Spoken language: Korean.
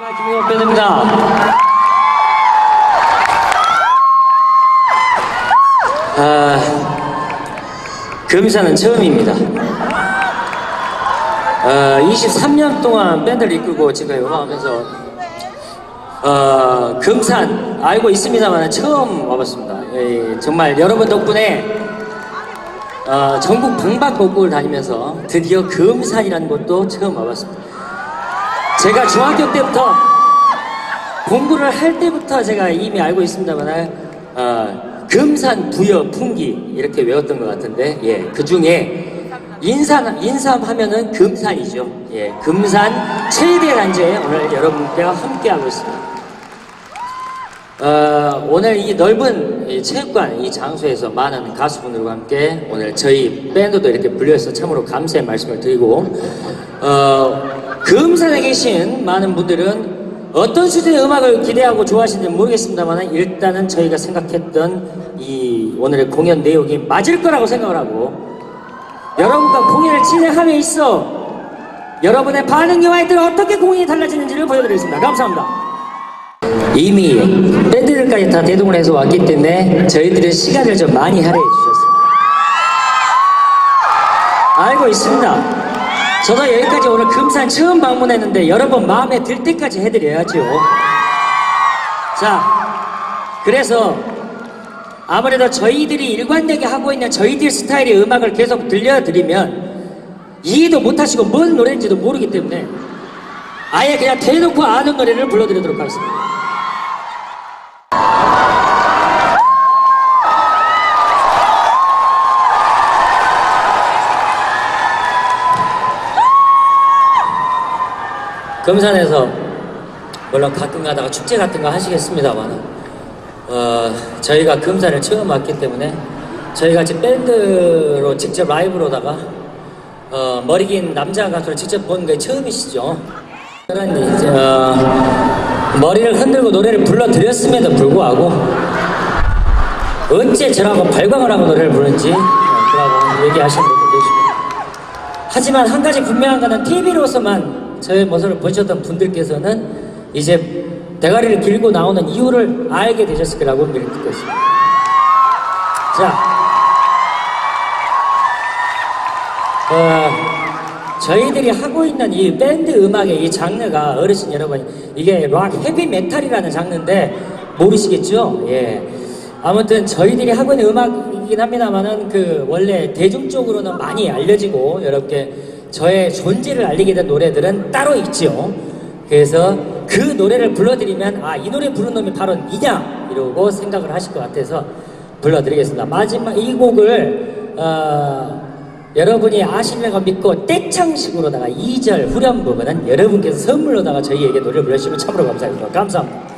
김영호 밴드입니다. 아, 금사는 처음입니다. 어, 23년 동안 밴드를 이끌고 지금까지 음악하면서 어, 금산 알고 있습니다만 처음 와봤습니다. 예, 정말 여러분 덕분에 어, 전국 방방곡곡을 다니면서 드디어 금산이라는 곳도 처음 와봤습니다. 제가 중학교 때부터 공부를 할 때부터 제가 이미 알고 있습니다만 어, 금산 부여 풍기 이렇게 외웠던 것 같은데 예, 그 중에 인삼 인삼 하면은 금산이죠. 예, 금산 최대 단지에 오늘 여러분과 함께 하고 있습니다. 어, 오늘 이 넓은 이 체육관 이 장소에서 많은 가수분들과 함께 오늘 저희 밴드도 이렇게 불려서 참으로 감사의 말씀을 드리고 어, 금산에 계신 많은 분들은 어떤 수준의 음악을 기대하고 좋아하시는지 모르겠습니다만 일단은 저희가 생각했던 이 오늘의 공연 내용이 맞을 거라고 생각을 하고 여러분과 공연을 진행함에 있어 여러분의 반응과 따라 어떻게 공연이 달라지는지를 보여드리겠습니다. 감사합니다. 이미 밴드들까지 다 대동을 해서 왔기 때문에 저희들은 시간을 좀 많이 할애해 주셨어요. 알고 있습니다. 저도 여기까지 오늘 금산 처음 방문했는데 여러분 마음에 들 때까지 해드려야죠. 자, 그래서 아무래도 저희들이 일관되게 하고 있는 저희들 스타일의 음악을 계속 들려드리면 이해도 못하시고 뭔 노래인지도 모르기 때문에 아예 그냥 대놓고 아는 노래를 불러드리도록 하겠습니다. 금산에서 물론 가끔 가다가 축제 같은 거 하시겠습니다만 어, 저희가 금산을 처음 왔기 때문에 저희가 지금 밴드로 직접 라이브로다가 어, 머리 긴 남자 가수를 직접 본게 처음이시죠. 그런 이제 어, 머리를 흔들고 노래를 불러드렸음에도 불구하고 어째 저라고 발광을 하고 노래를 부르는지 어, 그라고 얘기하시는 분도 계시고 하지만 한 가지 분명한 거는 TV로서만 저의 모습을 보셨던 분들께서는 이제 대가리를 길고 나오는 이유를 알게 되셨을 거라고 믿고 있습니다. 자, 어, 저희들이 하고 있는 이 밴드 음악의 이 장르가 어르신 여러분 이게 락 헤비 메탈이라는 장르인데 모르시겠죠? 예. 아무튼 저희들이 하고 있는 음악이긴 합니다만은 그 원래 대중적으로는 많이 알려지고 여러분께 저의 존재를 알리게 된 노래들은 따로 있죠. 그래서 그 노래를 불러드리면 아 이 노래 부른 놈이 바로 니냐 이러고 생각을 하실 것 같아서 불러드리겠습니다. 마지막 이 곡을 어, 여러분이 아시려고 믿고 떼창식으로다가 2절 후렴 부분은 여러분께서 선물로다가 저희에게 노래를 불러주시면 참으로 감사합니다. 감사합니다.